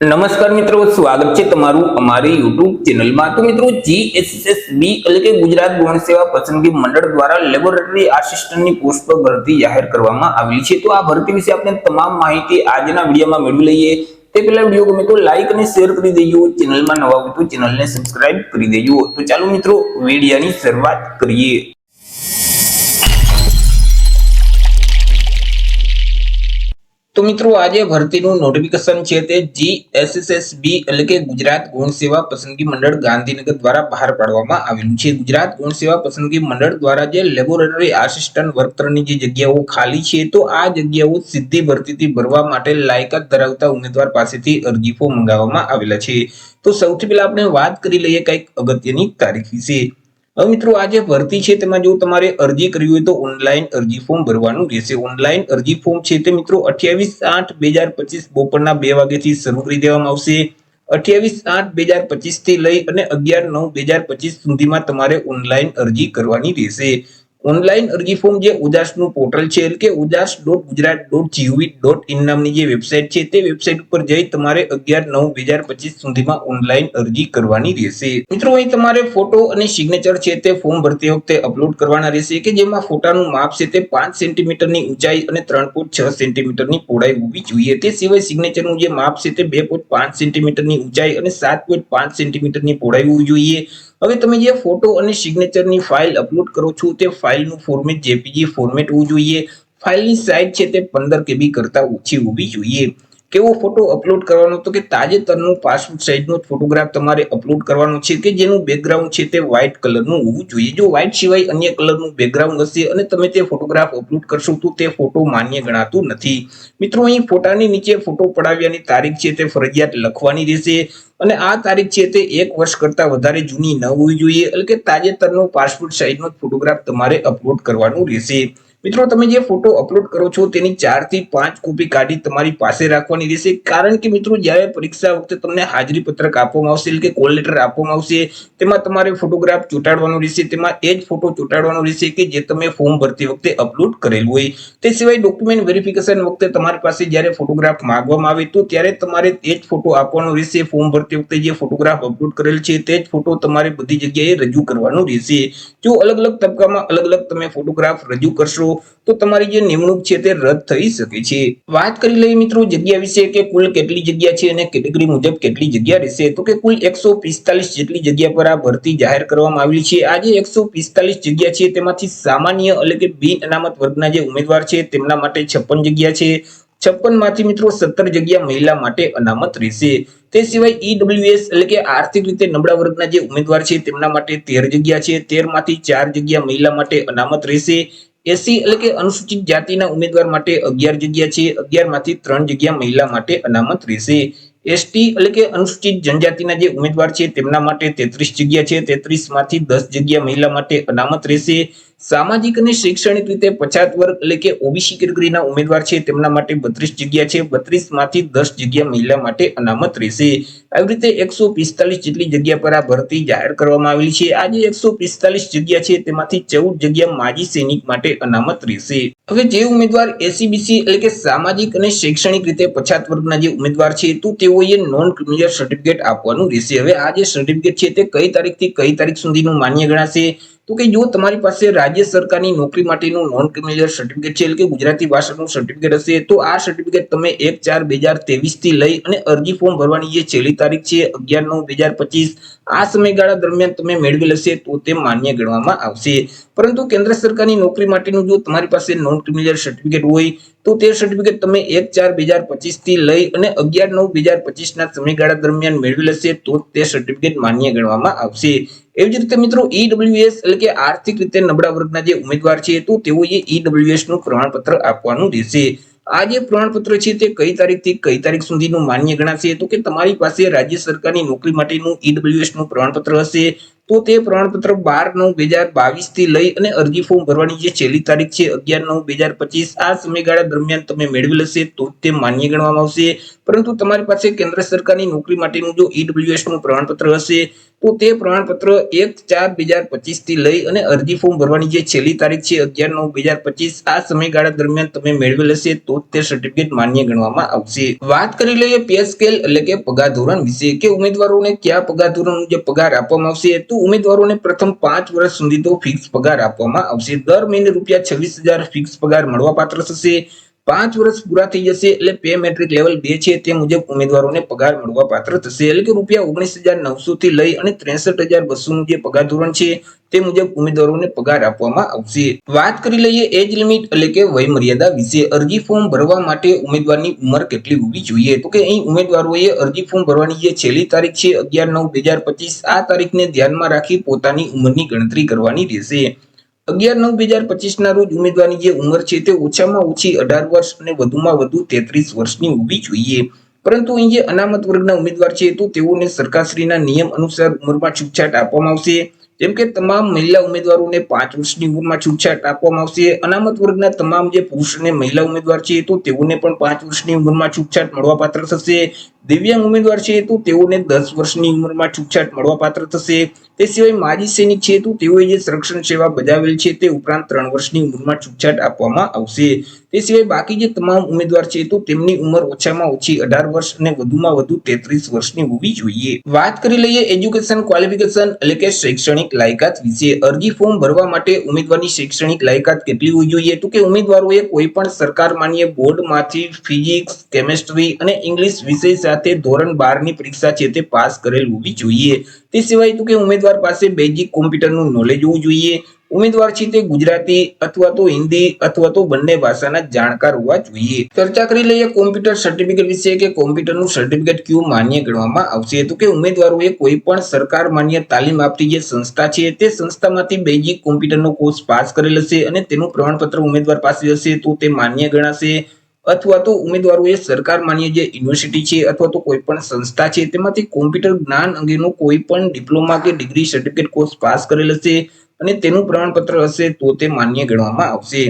નમસ્કાર મિત્રો, સ્વાગત છે તમારું અમારી યુટ્યુબ ચેનલમાં. તો મિત્રો જીએસએસબી એટલે કે ગુજરાત ગૌણ સેવા પસંદગી મંડળ દ્વારા લેબોરેટરી આસિસ્ટન્ટની પોસ્ટ પર ભરતી જાહેર કરવામાં આવેલી છે. તો આ ભરતી વિશે આપણે તમામ માહિતી આજના વિડીયોમાં મેળવી લઈએ. તે પહેલા વીડિયો ગમે તો લાઈક અને શેર કરી દેજો. ચેનલમાં નવા હોય તો ચેનલને સબસ્ક્રાઇબ કરી દેજો. તો ચાલો મિત્રો, વિડીયોની શરૂઆત કરીએ. તો મિત્રો આજે ભરતીનું નોટિફિકેશન છે તે જીએસએસએસબી એટલે કે ગુજરાત ગુણ સેવા પસંદગી મંડળ ગાંધીનગર દ્વારા બહાર પાડવામાં આવેલું છે. ગુજરાત ગુણ સેવા પસંદગી મંડળ દ્વારા જે લેબોરેટરી આસિસ્ટન્ટ વર્કરની જે જગ્યાઓ ખાલી છે, તો આ જગ્યાઓ સીધી ભરતીથી ભરવા માટે લાયકાત ધરાવતા ઉમેદવાર પાસેથી અરજી ફોર્મ મંગાવવામાં આવેલા છે. તો સૌથી પહેલા આપણે વાત કરી લઈએ કંઈક અગત્યની તારીખ વિશે. હવે મિત્રો આ જે ભરતી છે, તેમાં જો તમારે અરજી કરવી હોય તો ઓનલાઈન અરજી ફોર્મ ભરવાનું રહેશે. ઓનલાઈન અરજી ફોર્મ છે તે મિત્રો અઠ્યાવીસ આઠ બે હજાર પચીસ બપોરના બે વાગ્યાથી શરૂ કરી દેવામાં આવશે. અઠ્યાવીસ આઠ બે હજાર પચીસથી લઈ અને અગિયાર નવ બે હજાર પચીસ સુધીમાં તમારે ઓનલાઈન અરજી કરવાની રહેશે. ઓનલાઈન અરજી ફોર્મ જે ઉદાસનું પોર્ટલ છે, એટલે કે ઉદાસ dot Gujarat dot GOV dot in નામની જે વેબસાઇટ છે, તે વેબસાઇટ ઉપર જઈ તમારે અગિયાર નવ બે હજાર પચીસ સુધીમાં ઓનલાઈન અરજી કરવાની રહેશે. મિત્રો, અહીં તમારે ફોટો અને સિગ્નેચર છે, તે ફોર્મ ભરતી વખતે અપલોડ કરવાના રહેશે, કે જેમાં ફોટાનું માપ છે, તે પાંચ સેન્ટીમીટરની ઊંચાઈ અને ત્રણ પોઈન્ટ છ સેન્ટીમીટરની પહોળાઈ હોવી જોઈએ. તે સિવાય સિગ્નેચરનું જે માપ છે, તે બે પોઈન્ટ પાંચ સેન્ટીમીટરની ઊંચાઈ અને સાત પોઈન્ટ પાંચ સેન્ટીમીટરની પહોળાઈ હોવી જોઈએ. હવે તમે જે ફોટો અને સિગ્નેચરની ફાઇલ અપલોડ કરો છો, તે ફાઇલનું ફોર્મેટ જેપીજી ફોર્મેટ હોવું જોઈએ. ફાઇલની સાઇઝ છે તે પંદર કેબી કરતા ઓછી હોવી જોઈએ. કેવો ફોટો અપલોડ કરવાનો તો કે તાજેતરનું પાસપોર્ટ સાઇઝનો ફોટોગ્રાફ તમારે અપલોડ કરવાનો છે કે જેનું બેકગ્રાઉન્ડ છે તે વ્હાઇટ કલરનું હોવું જોઈએ? જો વ્હાઇટ સિવાય અન્ય કલરનું બેકગ્રાઉન્ડ હશે અને તમે તે ફોટોગ્રાફ અપલોડ કરશો તો તે ફોટો માન્ય ગણાતું નથી. મિત્રો, અહીં ફોટાની નીચે ફોટો પડાવ્યાની તારીખ છે તે ફરજિયાત લખવાની રહેશે અને આ તારીખ છે તે એક વર્ષ કરતા વધારે જૂની ન હોવી જોઈએ એટલે કે તાજેતરનો પાસપોર્ટ સાઇઝનો ફોટોગ્રાફ તમારે અપલોડ કરવાનું રહેશે. મિત્રો, તમે જે ફોટો અપલોડ કરો છો, તેની ચારથી પાંચ કોપી કાઢી તમારી પાસે રાખવાની રહેશે. કારણ કે મિત્રો, જ્યારે પરીક્ષા વખતે તમને હાજરી પત્રક આપવામાં આવશે કે કોલ લેટર આપવામાં આવશે, તેમાં તમારે ફોટોગ્રાફ ચોંટાડવાનો રહેશે. તેમાં એ જ ફોટો ચોંટાડવાનો રહેશે કે જે તમે ફોર્મ ભરતી વખતે અપલોડ કરેલું હોય. તે સિવાય ડોક્યુમેન્ટ વેરિફિકેશન વખતે તમારી પાસે જ્યારે ફોટોગ્રાફ માંગવામાં આવે, તો ત્યારે તમારે તે જ ફોટો આપવાનો રહેશે. ફોર્મ ભરતી વખતે જે ફોટોગ્રાફ અપલોડ કરેલ છે, તે જ ફોટો તમારે બધી જગ્યાએ રજૂ કરવાનો રહેશે. જો અલગ અલગ તબક્કામાં અલગ અલગ તમે ફોટોગ્રાફ રજૂ કરશો તો તમારી જે નિમણૂક છે તે રદ થઈ શકે છે. વાત કરી લઈએ મિત્રો જગ્યા વિશે કે કુલ કેટલી જગ્યા છે અને કેટેગરી મુજબ કેટલી જગ્યા રહેશે. તો કે કુલ એકસો પિસ્તાલીસ જેટલી જગ્યા પર આ ભરતી જાહેર કરવામાં આવેલી છે. આજે એકસો પિસ્તાલીસ જગ્યા છે, તેમાંથી સામાન્ય એટલે કે બિન અનામત વર્ગના જે ઉમેદવાર છે, તેમના માટે છપ્પન જગ્યા છે. છપ્પનમાંથી મિત્રો સત્તર જગ્યા મહિલા માટે અનામત રહેશે. તે સિવાય ઈડબ્લ્યુએસ એટલે કે આર્થિક રીતે નબળા વર્ગના જે ઉમેદવાર છે, તેમના માટે તેર જગ્યા છે. તેરમાંથી ચાર જગ્યા મહિલા માટે અનામત રહેશે. એસી એટલે કે અનુસૂચિત જાતિના ઉમેદવાર માટે અગિયાર જગ્યા છે. અગિયારમાંથી ત્રણ જગ્યા મહિલા માટે અનામત રહેશે. એસટી એટલે કે અનુસૂચિત જનજાતિના જે ઉમેદવાર છે તેમના માટે તેત્રીસ જગ્યા છે. તેત્રીસમાંથી દસ જગ્યા મહિલા માટે અનામત રહેશે. સામાજિક અને શૈક્ષણિક રીતે પછાત વર્ગ એટલે કે ઓબીસી કેટેગરીના ઉમેદવાર છે તેમના માટે બત્રીસ જગ્યા છે. બત્રીસમાંથી દસ જગ્યા મહિલા માટે અનામત રહેશે. આવી રીતે એકસો પિસ્તાલીસ જેટલી જગ્યા પર આ ભરતી જાહેર કરવામાં આવેલી છે. આજે એકસો પિસ્તાલીસ જગ્યા છે, તેમાંથી ચૌદ જગ્યા માજી સૈનિક માટે અનામત રહેશે. હવે જે ઉમેદવાર એસીબીસી એટલે કે સામાજિક અને શૈક્ષણિક રીતે પછાત વર્ગના જે ઉમેદવાર છે, તો તેઓએ નોન ક્રિમિનલ સર્ટિફિકેટ આપવાનું રહેશે. હવે આ જે સર્ટિફિકેટ છે, તે કઈ તારીખથી કઈ તારીખ સુધીનું માન્ય ગણાશે? તો કે જો તમારી પાસે રાજ્ય સરકારની નોકરી માટેનું નોન ક્રિમિનલ સર્ટિફિકેટ છે, એટલે કે ગુજરાતી ભાષાનું સર્ટિફિકેટ હશે, તો આ સર્ટિફિકેટ તમે એક ચાર બે હજાર તેવીસથી લઈ અને અરજી ફોર્મ ભરવાની જે છેલ્લી તારીખ છે અગિયાર નવ બે હજાર પચીસ. આ સમયગાળા દરમિયાન તમે મેળવેલ હશે તો તે માન્ય ગણવામાં આવશે. પરંતુ કેન્દ્ર સરકારની નોકરી માટેનું જો તમારી પાસે નોન ક્રિમિનલ સર્ટિફિકેટ હોય, તો તે સર્ટિફિકેટ તમે એક ચાર બે હજાર પચીસથી લઈ અને અગિયાર નવ બે હજાર પચીસ ના સમયગાળા દરમિયાન મેળવેલ હશે તો તે સર્ટિફિકેટ માન્ય ગણવામાં આવશે. એવી જ રીતે મિત્રો ઈડબ્લ્યુએસ એટલે કે આર્થિક રીતે નબળા વર્ગના જે ઉમેદવાર છે, તો તેઓએ ઈડબ્લ્યુએસનું પ્રમાણપત્ર આપવાનું રહેશે. આ જે પ્રમાણપત્ર છે તે કઈ તારીખથી કઈ તારીખ સુધીનું માન્ય ગણાશે? તો કે તમારી પાસે રાજ્ય સરકારની નોકરી માટેનું ઈડબ્લ્યુએસનું પ્રમાણપત્ર હશે તો તે પ્રમાણપત્ર બાર નવ બે હજાર બાવીસથી લઈ અને અરજી ફોર્મ ભરવાની જે છેલ્લી તારીખ છે, અગિયાર નવ બે હજાર પચીસ, આ સમયગાળા દરમિયાન તમે મેળવી લેશે તો તે માન્ય ગણવામાં આવશે. પરંતુ તમારી પાસે કેન્દ્ર સરકારની નોકરી માટેનું જો ઈડબ્લ્યુએસનું પ્રમાણપત્ર હશે, તો તે પ્રમાણપત્ર એક ચાર બે હજાર પચીસથી લઈ અને અરજી ફોર્મ ભરવાની જે છેલ્લી તારીખ છે, અગિયાર નવ બે હજાર પચીસ, આ સમયગાળા દરમિયાન તમે મેળવી લેશે તો તે સર્ટિફિકેટ માન્ય ગણવામાં આવશે. વાત કરી લઈએ પે સ્કેલ એટલે કે પગાર ધોરણ વિશે. કે ઉમેદવારોને કયા પગાર ધોરણ જે પગાર આપવામાં આવશે, તો ઉમેદવારોને પ્રથમ પાંચ વર્ષ સુધી તો ફિક્સ પગાર આપવામાં આવશે. દર મહિને રૂપિયા છવ્વીસ હજાર ફિક્સ પગાર મળવા પાત્ર થશે. પાંચ વર્ષ પૂરા થઈ જશે એટલે પે મેટ્રિક લેવલ બે છે તે મુજબ ઉમેદવારોને પગાર મળવા પાત્ર થશે. એટલે કે રૂપિયા ઓગણીસ હજાર નવસો થી લઈ અને ત્રેસઠ હજાર બસો નું જે પગાર ધોરણ છે તે મુજબ ઉમેદવારોને પગાર આપવામાં આવશે. વાત કરી લઈએ એજ લિમિટ એટલે કે વય મર્યાદા વિશે. અરજી ફોર્મ ભરવા માટે ઉમેદવારની ઉંમર કેટલી હોવી જોઈએ? તો કે અહીં ઉમેદવારોએ અરજી ફોર્મ ભરવાની જે છેલ્લી તારીખ છે અગિયાર નવ બે હજાર પચીસ, આ તારીખને ધ્યાનમાં રાખી પોતાની ઉંમરની ગણતરી કરવાની રહેશે. અગિયાર નવ બે હજાર પચીસ ના રોજ ઉમેદવારની જે ઉંમર છે તે ઓછામાં ઓછી અઢાર વર્ષ અને વધુમાં વધુ તેત્રીસ વર્ષની હોવી જોઈએ. પરંતુ અહીં જે અનામત વર્ગના ઉમેદવાર છે તો તેઓને સરકારશ્રીના નિયમ અનુસાર ઉંમરમાં છૂટછાટ આપવામાં આવશે. જેમ કે તમામ મહિલા ઉમેદવારોને પાંચ વર્ષની ઉંમરમાં છૂટછાટ આપવામાં આવશે. અનામત વર્ગના તમામ જે પુરુષ અને મહિલા ઉમેદવાર છે તો તેઓને પણ પાંચ વર્ષની ઉંમરમાં છૂટછાટ મળવાપાત્ર થશે. દિવ્યાંગ ઉમેદવાર છે તો તેઓને દસ વર્ષની ઉંમરમાં છૂટછાટ મળવાપાત્ર થશે. તે સિવાય માજી સૈનિક છે તો તેઓએ જે સંરક્ષણ સેવા બજાવેલ છે તે ઉપરાંત ત્રણ વર્ષની ઉંમરમાં છૂટછાટ આપવામાં આવશે. તે સિવાય બાકી જે તમામ ઉમેદવાર છે તો તેમની ઉંમર ઓછામાં ઓછી અઢાર વર્ષ અને વધુમાં વધુ તેત્રીસ વર્ષની હોવી જોઈએ. વાત કરી લઈએ એજ્યુકેશન ક્વોલિફિકેશન એટલે કે શૈક્ષણિક લાયકાત વિશે. અરજી ફોર્મ ભરવા માટે ઉમેદવારની શૈક્ષણિક લાયકાત કેટલી હોવી જોઈએ? તો કે ઉમેદવારોએ કોઈ પણ સરકાર માન્ય બોર્ડમાંથી ફિઝિક્સ, કેમેસ્ટ્રી અને ઇંગ્લિશ વિષય સાથે ધોરણ બારની પરીક્ષા છે તે પાસ કરેલ હોવી જોઈએ. તે સિવાય તો કે ઉમેદવાર પાસે બેઝિક કોમ્પ્યુટરનું નોલેજ હોવું જોઈએ. ઉમેદવાર છે તે ગુજરાતી અથવા તો હિન્દી અથવા તો બંને ભાષાના જાણકાર હોવા જોઈએ. ચર્ચા કરી લઈએ કોમ્પ્યુટર સર્ટિફિકેટ વિશે કે કોમ્પ્યુટરનું સર્ટિફિકેટ કયું માન્ય ગણવામાં આવશે. તો કે ઉમેદવારોએ કોઈ પણ સરકાર માન્ય તાલીમ આપતી જે સંસ્થા છે તે સંસ્થામાંથી બેઝિક કોમ્પ્યુટરનો કોર્સ પાસ કરેલ હશે અને તેનું પ્રમાણપત્ર ઉમેદવાર પાસે હશે તો તે માન્ય ગણાશે. અથવા તો ઉમેદવારોએ સરકાર માન્ય જે યુનિવર્સિટી છે અથવા તો કોઈ પણ સંસ્થા છે, તેમાંથી કોમ્પ્યુટર જ્ઞાન અંગેનો કોઈ પણ ડિપ્લોમા કે ડિગ્રી સર્ટિફિકેટ કોર્સ પાસ કરેલ હશે અને તેનું પ્રમાણપત્ર હશે તો તે માન્ય ગણવામાં આવશે.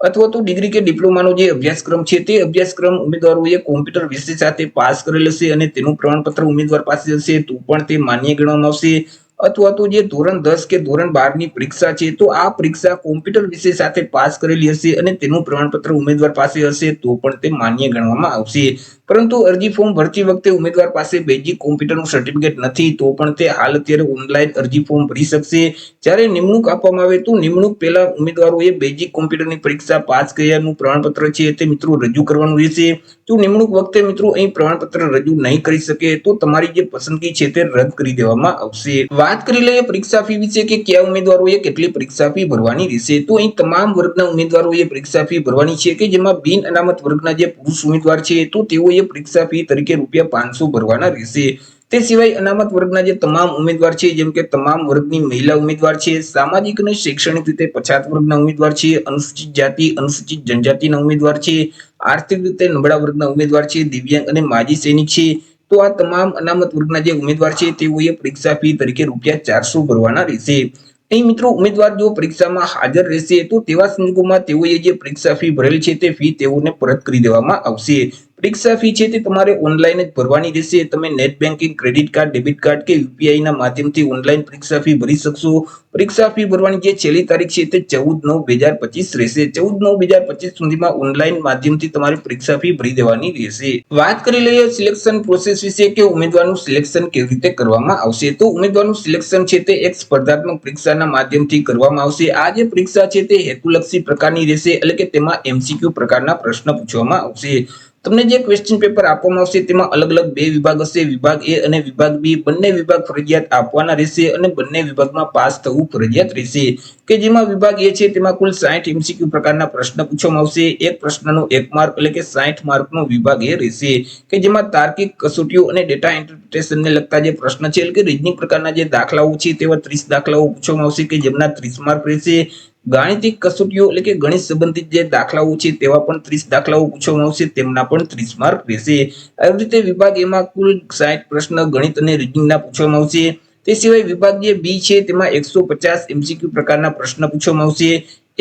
અથવા તો ડિગ્રી કે ડિપ્લોમાનો જે અભ્યાસક્રમ છે, તે અભ્યાસક્રમ ઉમેદવારોએ કોમ્પ્યુટર વિષય સાથે પાસ કરેલ હશે અને તેનું પ્રમાણપત્ર ઉમેદવાર પાસે હશે તો પણ તે માન્ય ગણવામાં આવશે. અથવા તો જે ધોરણ દસ કે ધોરણ બારની પરીક્ષા છે, તો આ પરીક્ષા કોમ્પ્યુટર વિષય સાથે પાસ કરેલી હશે અને તેનું પ્રમાણપત્ર ઉમેદવાર પાસે હશે, તો પણ તે માન્ય ગણવામાં આવશે. પરંતુ અરજી ફોર્મ ભરતી વખતે ઉમેદવાર પાસે બેઝિક કોમ્પ્યુટરનું સર્ટિફિકેટ નથી, તો પણ તે હાલ અત્યારે ઓનલાઈન અરજી ફોર્મ ભરી શકશે. જ્યારે નિમણૂક આપવામાં આવે તો નિમણૂક પહેલા ઉમેદવારોએ બેઝિક કોમ્પ્યુટરની પરીક્ષા પાસ કર્યાનું પ્રમાણપત્ર છે તે મિત્રો રજૂ કરવાનું રહેશે. જો નિમણૂક વખતે મિત્રો અહીં પ્રમાણપત્ર રજૂ નહીં કરી શકે, તો તમારી જે પસંદગી છે તે રદ કરી દેવામાં આવશે. વાત કરી લઈએ પરીક્ષા ફી વિશે કે કયા ઉમેદવારોએ કેટલી પરીક્ષા ફી ભરવાની રહેશે. તો અહીં તમામ વર્ગના ઉમેદવારોએ પરીક્ષા ફી ભરવાની છે કે જેમાં બિન અનામત વર્ગના જે પુરુષ ઉમેદવાર છે, તો તેઓએ પરીક્ષા ફી તરીકે રૂપિયા પાંચસો ભરવાના રહેશે. તે સિવાય અનામત વર્ગના જે તમામ ઉમેદવાર છે, જેમ કે તમામ વર્ગની મહિલા ઉમેદવાર છે, સામાજિક અને શૈક્ષણિક રીતે પછાત વર્ગના ઉમેદવાર છે, અનુસૂચિત જાતિ, અનુસૂચિત જનજાતિના ઉમેદવાર છે, આર્થિક રીતે નબળા વર્ગના ઉમેદવાર છે, દિવ્યાંગ અને માજી સૈનિક છે, તો આ તમામ અનામત વર્ગના જે ઉમેદવાર છે, તેઓએ પરીક્ષા ફી તરીકે રૂપિયા ચારસો ભરવાના રહેશે. અહીં મિત્રો, ઉમેદવાર જો પરીક્ષામાં હાજર રહેશે, તો તેવા સંજોગોમાં તેઓએ જે પરીક્ષા ફી ભરેલ છે, તે ફી તેઓને પરત કરી દેવામાં આવશે. પરીક્ષા ફી છે તે તમારે ઓનલાઈન જ ભરવાની રહેશે. તમે net banking credit card debit card કે યુપીઆઈ ના માધ્યમથી ઓનલાઈન પરીક્ષા ફી ભરી શકશો. પરીક્ષા ફી ભરવાની જે છેલ્લી તારીખ છે તે ચૌદ નવ બે હજાર પચીસ રહેશે. ચૌદ નવ બે હજાર પચીસ સુધીમાં ઓનલાઈન માધ્યમથી તમારે પરીક્ષા ફી ભરી દેવાની રહેશે. વાત કરી લઈએ સિલેક્શન પ્રોસેસ વિશે કે ઉમેદવારનું સિલેક્શન કેવી રીતે કરવામાં આવશે. તો ઉમેદવારનું સિલેક્શન છે તે એક સ્પર્ધાત્મક પરીક્ષાના માધ્યમથી કરવામાં આવશે. આ જે પરીક્ષા છે તે હેતુલક્ષી પ્રકારની રહેશે એટલે કે તેમાં એમસીક્યુ પ્રકારના પ્રશ્ન પૂછવામાં આવશે. તમને જે ક્વેશ્ચન પેપર આપવામાં આવશે, તેમાં અલગ અલગ બે વિભાગ હશે. વિભાગ એ અને વિભાગ બી બંને વિભાગ ફરજિયાત આપવાના રહેશે અને બંને વિભાગમાં પાસ થવું ફરજિયાત રહેશે. કે જેમાં વિભાગ એ છે, તેમાં કુલ સાઠ એમસીક્યુ પ્રકારના પ્રશ્ન પૂછવામાં આવશે. એક પ્રશ્નનો એક માર્ક એટલે કે સાઠ માર્કનો વિભાગ એ રહેશે. કે જેમાં તાર્કિક કસોટીઓ અને ડેટા ઇન્ટરપ્રિટેશનને લગતા જે પ્રશ્ન છે, એટલે કે રીઝનિંગ પ્રકારના જે દાખલાઓ છે, તેવા ત્રીસ દાખલાઓ પૂછવામાં આવશે કે જેમના ત્રીસ માર્ક રહેશે. ગાણિતિક કસોટીઓ એટલે કે ગણિત સંબંધિત જે દાખલાઓ છે તેવા પણ ત્રીસ દાખલાઓ પૂછવામાં આવશે, તેમના પણ ત્રીસ માર્ક રહેશે. આવી રીતે વિભાગ એમાં કુલ સાઠ પ્રશ્ન ગણિત અને રીડિંગના પૂછવામાં આવશે. તે સિવાય વિભાગ જે બી છે, તેમાં એકસો પચાસ એમસીક્યુ પ્રકારના પ્રશ્ન પૂછવામાં આવશે.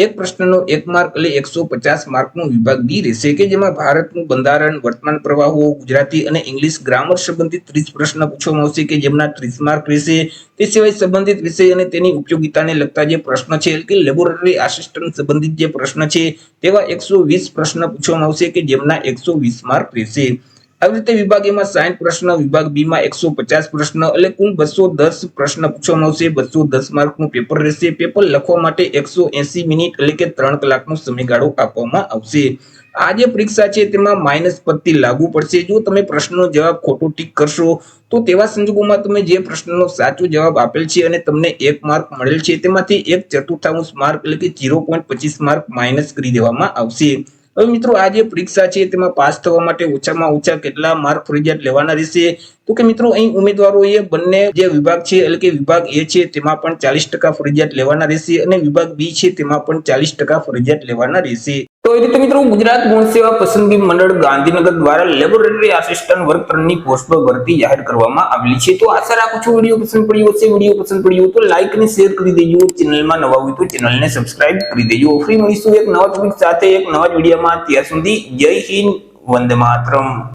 એક પ્રશ્નનો એક માર્ક એટલે એકસો પચાસ માર્કનો વિભાગ બી રહેશે કે જેમાં ભારતનું બંધારણ, વર્તમાન પ્રવાહો, ગુજરાતી અને ઇંગ્લિશ ગ્રામર સંબંધિત ત્રીસ પ્રશ્ન પૂછવામાં આવશે કે જેમના ત્રીસ માર્ક રહેશે તે સિવાય સંબંધિત વિષય અને તેની ઉપયોગિતાને લગતા જે પ્રશ્ન છે કે લેબોરેટરી આસિસ્ટન્ટ સંબંધિત જે પ્રશ્ન છે, તેવા એકસો વીસ પ્રશ્ન પૂછવામાં આવશે કે જેમના એકસો વીસ માર્ક રહેશે. આવી રીતે વિભાગ એમાં સાઠ પ્રશ્ન, વિભાગ બી માં એકસો પચાસ પ્રશ્ન એટલે કુલ બસો દસ પ્રશ્ન પૂછવામાં આવશે બસો દસ માર્કનું પેપર રહેશે. પેપર લખવા માટે એકસો એસી મિનિટ એટલે કે ત્રણ કલાકનો સમયગાળો આપવામાં આવશે. આ જે પરીક્ષા છે તેમાં માઇનસ પદથી લાગુ પડશે. જો તમે પ્રશ્નનો જવાબ ખોટો ટીક કરશો, તો તેવા સંજોગોમાં તમે જે પ્રશ્નનો સાચો જવાબ આપેલ છે અને તમને એક માર્ક મળેલ છે, તેમાંથી એક ચતુર્થાંશ માર્ક એટલે કે ઝીરો પોઈન્ટ પચીસ માર્ક માઇનસ કરી દેવામાં આવશે. હવે મિત્રો, આ જે પરીક્ષા છે તેમાં પાસ થવા માટે ઓછામાં ઓછા કેટલા માર્ક ફરજિયાત લેવાના રહેશે? તો કે મિત્રો, અહીં ઉમેદવારોએ બંને જે વિભાગ છે, એટલે કે વિભાગ એ છે, તેમાં પણ ચાલીસ ટકા ફરજિયાત લેવાના રહેશે અને વિભાગ બી છે, તેમાં પણ ચાલીસ ટકા ફરજિયાત લેવાના રહેશે. તો એ રીતે મિત્રો ગુજરાત ગુણ સેવા પસંદગી મંડળ ગાંધીનગર દ્વારા લેબોરેટરી આસિસ્ટન્ટ વર્ક ત્રણની પોસ્ટ પર ભરતી જાહેર કરવામાં આવેલી છે. તો આશા રાખું છું વીડિયો પસંદ પડ્યો હશે. વીડિયો પસંદ પડ્યો તો લાઈક અને શેર કરી દેજો. ચેનલમાં નવા હોય તો ચેનલને સબસ્ક્રાઇબ કરી દેજો. ફ્રી મળીશું એક નવા ટોપિક સાથે, એક નવા જ વિડીયોમાં. ત્યાં સુધી જય હિન્દ, વંદે માતરમ.